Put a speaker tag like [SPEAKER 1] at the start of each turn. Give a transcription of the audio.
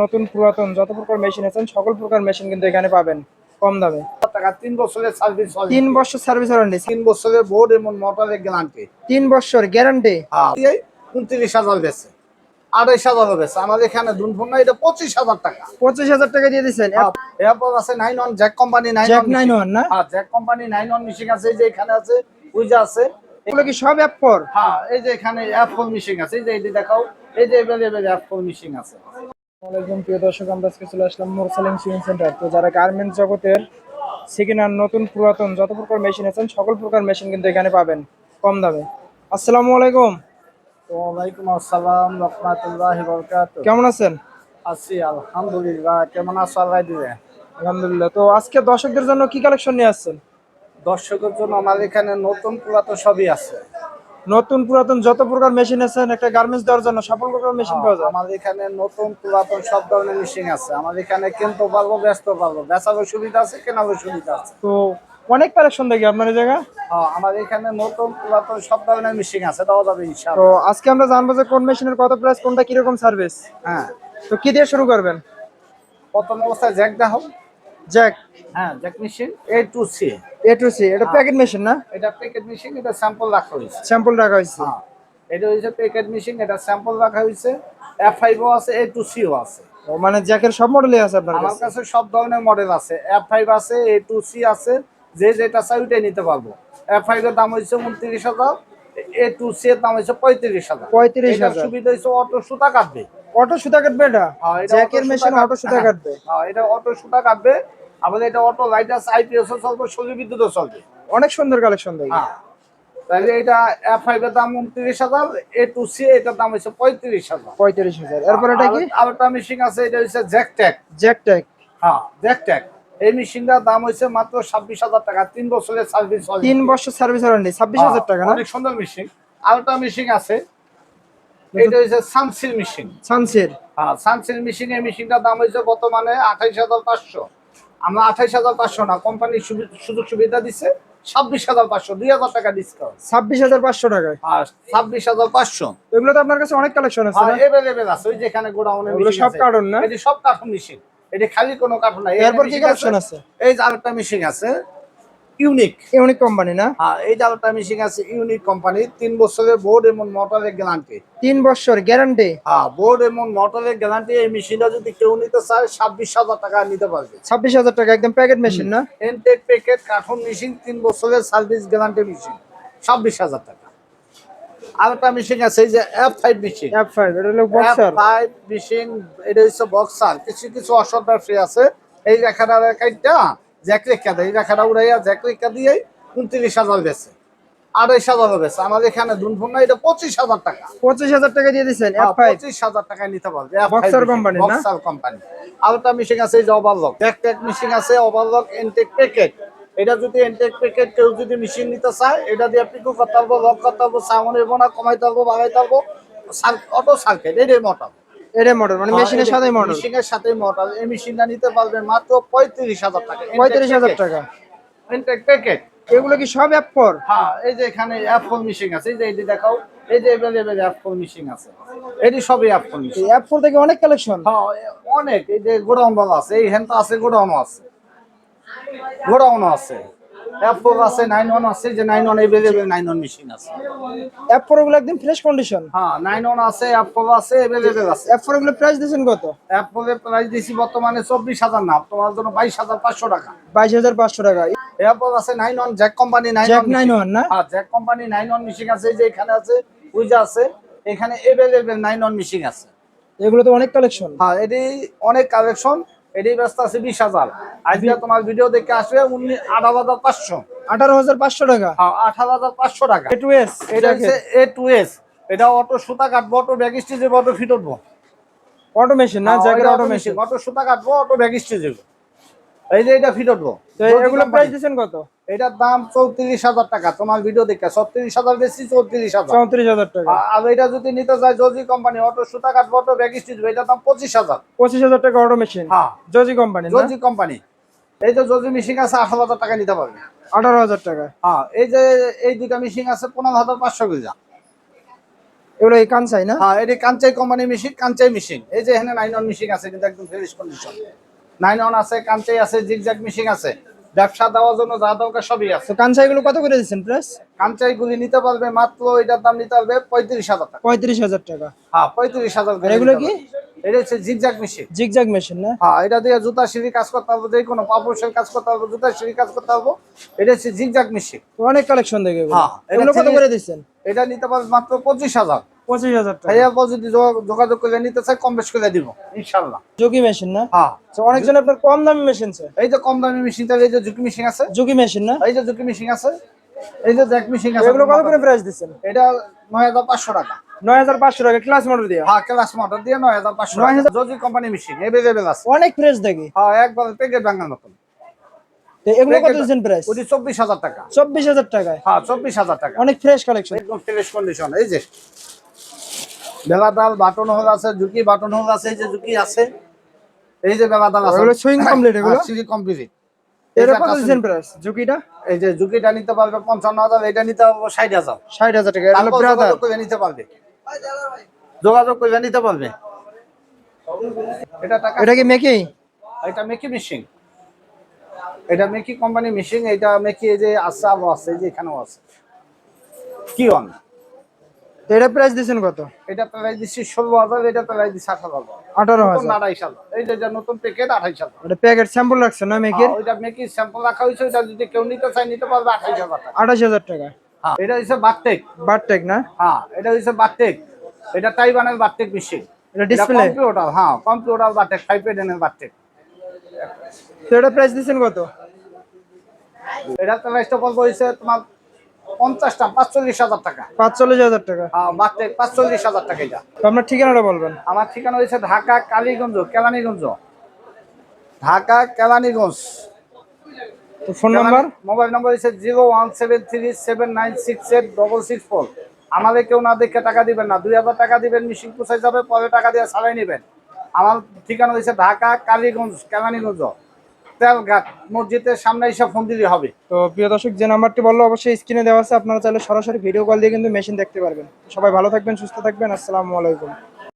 [SPEAKER 1] নতুন পুরাতন যত প্রকার মেশিন আছেন সকল প্রকার মেশিন কিন্তু এখানে পাবেন কম দামে।
[SPEAKER 2] টাকা তিন বছরের সার্ভিস
[SPEAKER 1] তিন বছর সার্ভিস ওয়ারেন্টি
[SPEAKER 2] তিন বছরের বোর্ড এবং মোটরের গ্যারান্টি
[SPEAKER 1] তিন বছর গ্যারান্টি
[SPEAKER 2] উনত্রিশ হাজার বেছে আড়াইশ হাজার বেছে আমাদের এখানে দুনফোন এটা পঁচিশ হাজার টাকা।
[SPEAKER 1] পঁচিশ হাজার টাকা দিয়ে দিচ্ছেন
[SPEAKER 2] এরপর আছে nine one Jack company nine
[SPEAKER 1] Jack nine one না?
[SPEAKER 2] হ্যাঁ Jack company nine one missing আছে যে এখানে আছে উইজা আছে।
[SPEAKER 1] এগুলো কি সব অ্যাপ ফোর
[SPEAKER 2] হ্যাঁ এই যে এখানে অ্যাপ আছে এই যে দেখাও এই যে এভেলেবেল অ্যাপ আছে।
[SPEAKER 1] একদম প্রিয় দর্শক আমরা আজকে চলে আসলাম মোরসালিং সিভিং সেন্টার। তো যারা গার্মেন্টস জগতের সেকেন্ড নতুন পুরাতন যত প্রকার মেশিন আছেন সকল প্রকার মেশিন কিন্তু এখানে পাবেন কম দামে। আসসালামু আলাইকুম।
[SPEAKER 2] ওয়ালাইকুম আসসালাম রহমাতুল্লাহি বরকাতুহু।
[SPEAKER 1] কেমন আছেন?
[SPEAKER 2] আছি আলহামদুলিল্লাহ। কেমন আছো আল্লাহ দিলে
[SPEAKER 1] আলহামদুলিল্লাহ। তো আজকে দর্শকদের জন্য কি কালেকশন নিয়ে আসছেন?
[SPEAKER 2] দর্শকের জন্য আমাদের এখানে নতুন পুরাতন সবই আছে।
[SPEAKER 1] নতুন পুরাতন যত প্রকার মেশিন আছে একটা গার্মেন্টস দেওয়ার জন্য সকল প্রকার মেশিন পাওয়া যায়?
[SPEAKER 2] আমাদের এখানে নতুন পুরাতন সব ধরনের মেশিন আছে। আমাদের এখানে কিনতে পারব ব্যস্ত পারব। বেচারও সুবিধা আছে কেনারও সুবিধা আছে।
[SPEAKER 1] তো অনেক কালেকশন দেখি আপনার জায়গা
[SPEAKER 2] হ্যাঁ, আমাদের এখানে নতুন পুরাতন সব ধরনের মেশিন আছে দেওয়া যাবে
[SPEAKER 1] তো আজকে আমরা জানব যে কোন মেশিনের কত প্রাইস কোনটা কীরকম সার্ভিস
[SPEAKER 2] হ্যাঁ।
[SPEAKER 1] তো কি দিয়ে শুরু করবেন?
[SPEAKER 2] প্রথম অবস্থায় জ্যাক দেখো
[SPEAKER 1] জ্যাক
[SPEAKER 2] হ্যাঁ Jack machine A two C
[SPEAKER 1] A two C এটা প্যাকেট মেশিন না?
[SPEAKER 2] এটা প্যাকেট মেশিন এটা স্যাম্পল রাখা হয়েছে।
[SPEAKER 1] স্যাম্পল রাখা হয়েছে।
[SPEAKER 2] হ্যাঁ এটা হচ্ছে প্যাকেট মেশিন এটা স্যাম্পল রাখা হয়েছে। এফ ফাইভও আছে এ টু আছে।
[SPEAKER 1] ও, মানে জ্যাকের সব মডেলই আছে আপনার
[SPEAKER 2] আমার
[SPEAKER 1] কাছে?
[SPEAKER 2] সব ধরনের মডেল আছে। এফ ফাইভ আছে এ টু সি আছে যে যেটা চাই ওইটাই নিতে পারব। এফ ফাইভ এর দাম হচ্ছে উনত্রিশ হাজার এ টু সি এর দাম হচ্ছে পঁয়ত্রিশ হাজার।
[SPEAKER 1] পঁয়ত্রিশ হাজার।
[SPEAKER 2] সুবিধা হচ্ছে অটো সুতা কাটবে।
[SPEAKER 1] অটো সুতা কাটবে এটা?
[SPEAKER 2] হ্যাঁ,
[SPEAKER 1] জ্যাকের মেশিন অটো সুতা কাটবে?
[SPEAKER 2] হ্যাঁ, এটা অটো সুতা কাটবে। আমাদের এটা অটো লাইট আছে আইপিএস চলবে সৌর বিদ্যুৎ চলবে।
[SPEAKER 1] অনেক সুন্দর কালেকশন দেখি
[SPEAKER 2] হ্যাঁ। তাহলে এটা এফ ফাইভ এর দাম উনত্রিশ হাজার এ টু সি এটার দাম হচ্ছে পঁয়ত্রিশ হাজার।
[SPEAKER 1] পঁয়ত্রিশ হাজার। এরপর এটা কি?
[SPEAKER 2] আর একটা মেশিন আছে এটা হচ্ছে জ্যাক ট্যাক
[SPEAKER 1] জ্যাক ট্যাক
[SPEAKER 2] হ্যাঁ জ্যাক ট্যাক এই মেশিনটার দাম হচ্ছে মাত্র ছাব্বিশ হাজার টাকা। তিন বছরের সার্ভিস
[SPEAKER 1] তিন বছর সার্ভিস ওয়ারেন্টি ছাব্বিশ হাজার টাকা
[SPEAKER 2] অনেক সুন্দর মেশিন আর একটা মেশিন আছে এটা হচ্ছে সানসিল মেশিন
[SPEAKER 1] সানসির
[SPEAKER 2] হ্যাঁ সানসিল মেশিন এই মেশিনটার দাম হচ্ছে বর্তমানে আঠাইশ হাজার পাঁচশো। আমরা আঠাইশ হাজার পাঁচশো না কোম্পানির সুযোগ সুবিধা দিচ্ছে ছাব্বিশ হাজার পাঁচশো দুই হাজার টাকা ডিসকাউন্ট
[SPEAKER 1] ছাব্বিশ হাজার পাঁচশো টাকায়।
[SPEAKER 2] আর ছাব্বিশ হাজার পাঁচশো।
[SPEAKER 1] এগুলো তো আপনার কাছে অনেক কালেকশন আছে
[SPEAKER 2] এভেলেবেল আছে ওই যেখানে গোডাউনে
[SPEAKER 1] সব কার্টুন না?
[SPEAKER 2] এটি সব কার্টুন মেশিন এটি খালি কোনো কার্টুন নাই।
[SPEAKER 1] এরপর কি কালেকশন আছে
[SPEAKER 2] এই যে আরেকটা মেশিন আছে ইউনিক
[SPEAKER 1] ইউনিক কোম্পানি না?
[SPEAKER 2] হ্যাঁ এই আরেকটা মেশিন আছে ইউনিক কোম্পানি তিন বছরের বোর্ড এবং মোটরের গ্যারান্টি
[SPEAKER 1] তিন বছর গ্যারান্টি
[SPEAKER 2] হ্যাঁ বোর্ড এবং মোটরের গ্যারান্টি এই মেশিনটা যদি কেউ নিতে চায় ছাব্বিশ হাজার টাকা নিতে পারবে।
[SPEAKER 1] ছাব্বিশ হাজার টাকা একদম প্যাকেট মেশিন না?
[SPEAKER 2] এনটেক প্যাকেট কার্টুন মেশিন তিন বছরের সার্ভিস গ্যারান্টি মেশিন ছাব্বিশ হাজার টাকা। আরেকটা মেশিন আছে এই যে এফ ফাইভ মেশিন
[SPEAKER 1] অ্যাপ ফাইভ এটা হলো বক্সার
[SPEAKER 2] ফাইভ মেশিন এটা হচ্ছে বক্সার কিছু কিছু অসৎ ফ্রি আছে। এই রেখাটা রেখাটা জ্যাক রেখা দেয় রেখাটা উড়াইয়া জ্যাক রেখা দিয়ে উনত্রিশ হাজার বেছে আড়াইশ হাজার বেছে আমাদের এখানে দুনফোন না এটা পঁচিশ হাজার টাকা।
[SPEAKER 1] পঁচিশ হাজার টাকা দিয়ে দিচ্ছেন
[SPEAKER 2] পঁচিশ হাজার টাকায় নিতে পারবে
[SPEAKER 1] Boxer company না?
[SPEAKER 2] বক্সার কোম্পানি আরেকটা মেশিন আছে যে ওভারলক টেক টেক মেশিন আছে ওভারলক এনটেক প্যাকেট এটা যদি এনটেক প্যাকেট কেউ যদি মেশিন নিতে চায় এটা দিয়ে পিকু করতে পারব লক করতে পারব সাউন্ড এবো না কমাইতে পারব বাড়াইতে পারব অটো সার্কেট এটাই মোটর
[SPEAKER 1] এটা মডেল মানে মেশিনের সাথে মডেল
[SPEAKER 2] মেশিনের সাথে মডেল এই মেশিনটা নিতে পারবেন মাত্র পঁয়ত্রিশ হাজার টাকা।
[SPEAKER 1] পঁয়ত্রিশ হাজার টাকা।
[SPEAKER 2] ইনটেক প্যাকেট
[SPEAKER 1] এগুলো কি সব অ্যাপ ফোর
[SPEAKER 2] হ্যাঁ এই যে এখানে অ্যাপল মেশিন আছে এই যে এটি দেখাও এই যে এভেলেবেল অ্যাপল মেশিন আছে। এটি সবই অ্যাপল মেশিন
[SPEAKER 1] অ্যাপ ফোর থেকে অনেক কালেকশন
[SPEAKER 2] হ্যাঁ অনেক এই যে গোডাউন আছে এই হ্যান্ড আছে গোডাউনও আছে। গোডাউনও আছে। অ্যাপল আছে নাইন ওয়ান আছে যে nine one available nine one machine আছে।
[SPEAKER 1] অ্যাপ ফোরগুলো একদম ফ্রেশ কন্ডিশন
[SPEAKER 2] হ্যাঁ নাইন ওয়ান আছে অ্যাপল আছে এভেলেবেল আছে।
[SPEAKER 1] অ্যাপ ফোরগুলো প্রাইস দিচ্ছেন কত?
[SPEAKER 2] অ্যাপলের প্রাইস দিছি বর্তমানে চব্বিশ হাজার না তোমার জন্য বাইশ হাজার পাঁচশো টাকা।
[SPEAKER 1] বাইশ হাজার পাঁচশো টাকা।
[SPEAKER 2] এরপর আছে nine one Jack company nine
[SPEAKER 1] Jack nine one না?
[SPEAKER 2] হ্যাঁ Jack company nine one missing আছে যে এখানে আছে উইজা আছে এখানে এভেলেবেল নাইন ওয়ান মিশিং আছে।
[SPEAKER 1] এগুলো তো অনেক কালেকশন
[SPEAKER 2] হ্যাঁ এটি অনেক কালেকশন এটি ব্যস্ত আছে বিশ হাজার। আজকে তোমার ভিডিও দেখে আসবে উনি আঠারো হাজার পাঁচশো।
[SPEAKER 1] আঠারো হাজার পাঁচশো টাকা।
[SPEAKER 2] হ্যাঁ আঠারো হাজার পাঁচশো টাকা।
[SPEAKER 1] এ টু এস
[SPEAKER 2] এটা হচ্ছে এ টু এস এটা অটো সুতা কাটবো অটো ব্যাগ স্টেজে অটো ফিট উঠবো।
[SPEAKER 1] অটো মেশিন না জায়গায় অটো মেশিন
[SPEAKER 2] অটো সুতা কাটবো অটো ব্যাগ স্টিচে এই যে এটা ফিট উঠবো
[SPEAKER 1] এগুলো প্রাইস দিচ্ছেন কত?
[SPEAKER 2] এটার দাম চৌত্রিশ হাজার টাকা। তোমার ভিডিও দেখে ছত্রিশ হাজার বেশি চৌত্রিশ হাজার।
[SPEAKER 1] চৌত্রিশ হাজার টাকা।
[SPEAKER 2] আ- আর এটা যদি নিতে চায় জজি কোম্পানি অটো সুতা কাটবো অটো ব্যাগ স্টিচ এটার দাম পঁচিশ হাজার।
[SPEAKER 1] পঁচিশ হাজার টাকা অটো মেশিন
[SPEAKER 2] হ্যাঁ।
[SPEAKER 1] জজি কোম্পানি
[SPEAKER 2] জজি কোম্পানি এই যে জজি মেশিন আছে আঠারো হাজার টাকা নিতে পারবে।
[SPEAKER 1] আঠারো হাজার টাকা।
[SPEAKER 2] হ্যাঁ এই যে এই দুইটা মেশিন আছে পনেরো হাজার পাঁচশো কেজি
[SPEAKER 1] এগুলো এই কানসাই না?
[SPEAKER 2] হ্যাঁ এটি Kansai company machine Kansai machine এই যে এখানে নাইন অন মেশিন আছে কিন্তু একদম ফ্রেশ কন্ডিশন নাইন অন আছে কাঞ্চাই আছে জিগজ্যাগ মেশিন আছে। ব্যবসা দেওয়ার জন্য যা দরকার সবই আছে।
[SPEAKER 1] তো কানসাই গুলো কত করে দিচ্ছেন প্রাইস?
[SPEAKER 2] কাঞ্চাই গুলি নিতে পারবে মাত্র এটার দাম নিতে পারবে পঁয়ত্রিশ হাজার টাকা।
[SPEAKER 1] পঁয়ত্রিশ হাজার টাকা।
[SPEAKER 2] হ্যাঁ পঁয়ত্রিশ হাজার
[SPEAKER 1] এগুলো কি?
[SPEAKER 2] এটা হচ্ছে জিগজ্যাগ মেশিন।
[SPEAKER 1] জিগজাগ মেশিন না?
[SPEAKER 2] হ্যাঁ এটা দিয়ে জুতা সিঁড়ি কাজ করতে পারব যে কোনো পাপোশের কাজ করতে পারব জুতা সিঁড়ি কাজ করতে পারব এটা হচ্ছে জিগজ্যাগ মেশিন।
[SPEAKER 1] তো অনেক কালেকশন দেখে
[SPEAKER 2] হ্যাঁ,
[SPEAKER 1] এগুলো কত করে দিচ্ছেন?
[SPEAKER 2] এটা নিতে পারবে মাত্র পঁচিশ হাজার।
[SPEAKER 1] পঁচিশ হাজার টাকা।
[SPEAKER 2] ভাইয়া যদি যোগাযোগ করে নিতে চাই কম বেশ করে দিব ইনশাল্লাহ।
[SPEAKER 1] জুকি মেশিন না?
[SPEAKER 2] হ্যাঁ।
[SPEAKER 1] তো অনেকজন আপনার কম দামি মেশিন আছে?
[SPEAKER 2] এই যে কম দামি মেশিনটা এই যে ঝুঁকি মেশিন আছে?
[SPEAKER 1] জুকি মেশিন না?
[SPEAKER 2] এই যে ঝুঁকি মেশিন আছে এই যে জ্যাক মেশিন আছে
[SPEAKER 1] এগুলো কত করে প্রাইস দিচ্ছেন?
[SPEAKER 2] এটা নয় হাজার পাঁচশো টাকা।
[SPEAKER 1] নয় হাজার পাঁচশো টাকা ক্লাস মডেল দিয়ে?
[SPEAKER 2] হ্যাঁ ক্লাস মোটর দিয়ে নয় হাজার পাঁচশো
[SPEAKER 1] নয় হাজার-
[SPEAKER 2] যদি কোম্পানি মেশিন এভেলেবেল আছে।
[SPEAKER 1] অনেক ফ্রেশ দেখি।
[SPEAKER 2] হ্যাঁ একবার প্যাকেট ভাঙার মতন।
[SPEAKER 1] এগুলো কত দিচ্ছেন প্রাইস
[SPEAKER 2] ওটি চব্বিশ হাজার টাকা।
[SPEAKER 1] চব্বিশ হাজার টাকায়?
[SPEAKER 2] হ্যাঁ চব্বিশ হাজার টাকা।
[SPEAKER 1] অনেক ফ্রেশ কালেকশন
[SPEAKER 2] একদম ফ্রেশ কন্ডিশন এই যে। বেলাদাল বাটন হোল আছে ঝুঁকি বাটন হোল আছে এই যে ঝুঁকি আছে এই যে বেলাদাল আছে।
[SPEAKER 1] এগুলো সুইং কমপ্লিট এগুলো?
[SPEAKER 2] সুইং কমপ্লিট
[SPEAKER 1] এর কত দিচ্ছেন প্রাইস জুকিটা
[SPEAKER 2] এই যে ঝুঁকিটা নিতে পারবে পঞ্চান্ন হাজার এটা নিতে পারবে ষাট হাজার।
[SPEAKER 1] টাকা এটা ব্রাদার
[SPEAKER 2] যোগাযোগ করে নিতে পারবে। যোগাযোগ করে নিতে পারবে। এটা টাকা
[SPEAKER 1] এটা কি মেকি
[SPEAKER 2] এটা মেকি মেশিন এটা মেকি কোম্পানি মেশিন এটা মেকি এই যে আছে এই যে এখানেও আছে। কি অন
[SPEAKER 1] তো এটা প্রাইস দিচ্ছেন কত?
[SPEAKER 2] এটা প্রাইস ষোলো হাজার এটা প্রাইস আঠারো নতুন
[SPEAKER 1] হাজার।
[SPEAKER 2] আড়াইশ এই যে যে নতুন প্যাকেট আঠাইশ হাজার।
[SPEAKER 1] এটা প্যাকেট স্যাম্পল রাখছে না মেকির
[SPEAKER 2] ওইটা মেকি স্যাম্পল রাখা হয়েছে ওইটা যদি কেউ নিতে চায় নিতে পারবে আঠাইশ হাজার টাকা।
[SPEAKER 1] আঠাশ হাজার টাকা।
[SPEAKER 2] হ্যাঁ এটা হচ্ছে বারটেক
[SPEAKER 1] বারটেক না?
[SPEAKER 2] হ্যাঁ এটা হচ্ছে বারটেক এটা টাইবানের বারটেক মেশিন
[SPEAKER 1] এটা ডিসপ্লে
[SPEAKER 2] কম্পিউটার হ্যাঁ কম্পিউটার বারটেক ফাইভ এডেনের বারটেক
[SPEAKER 1] তো এটা প্রাইস দিচ্ছেন কত?
[SPEAKER 2] এটা প্রাইসটা বলব হয়েছে তোমার পঞ্চাশটা পাঁচচল্লিশ হাজার টাকা।
[SPEAKER 1] পাঁচচল্লিশ হাজার টাকা।
[SPEAKER 2] হ্যাঁ পাঁচচল্লিশ হাজার টাকা এটা।
[SPEAKER 1] তো আপনার ঠিকানাটা বলবেন।
[SPEAKER 2] আমার ঠিকানা হয়েছে ঢাকা কালীগঞ্জ কেলানীগঞ্জ। ঢাকা কেলানীগঞ্জ।
[SPEAKER 1] তো ফোন নাম্বার?
[SPEAKER 2] মোবাইল নম্বর হচ্ছে zero one seven three seven nine six eight double six four. আমাদের কেউ না দেখে টাকা দিবেন না। দুই হাজার টাকা দিবেন মিশিং পুষাই যাবে পরে টাকা দিয়ে ছাড়াই নেবেন। আমার ঠিকানা হচ্ছে ঢাকা কালীগঞ্জ কেলানীগঞ্জ। তেলঘাট মসজিদের সামনে এসে ফোন দিলে হবে।
[SPEAKER 1] তো প্রিয় দর্শক, যে নাম্বারটি বলল, অবশ্যই স্ক্রিনে দেওয়া আছে। আপনারা চাইলে সরাসরি ভিডিও কল দিয়ে কিন্তু মেশিন দেখতে পারবেন। সবাই ভালো থাকবেন, সুস্থ থাকবেন। আসসালামু আলাইকুম।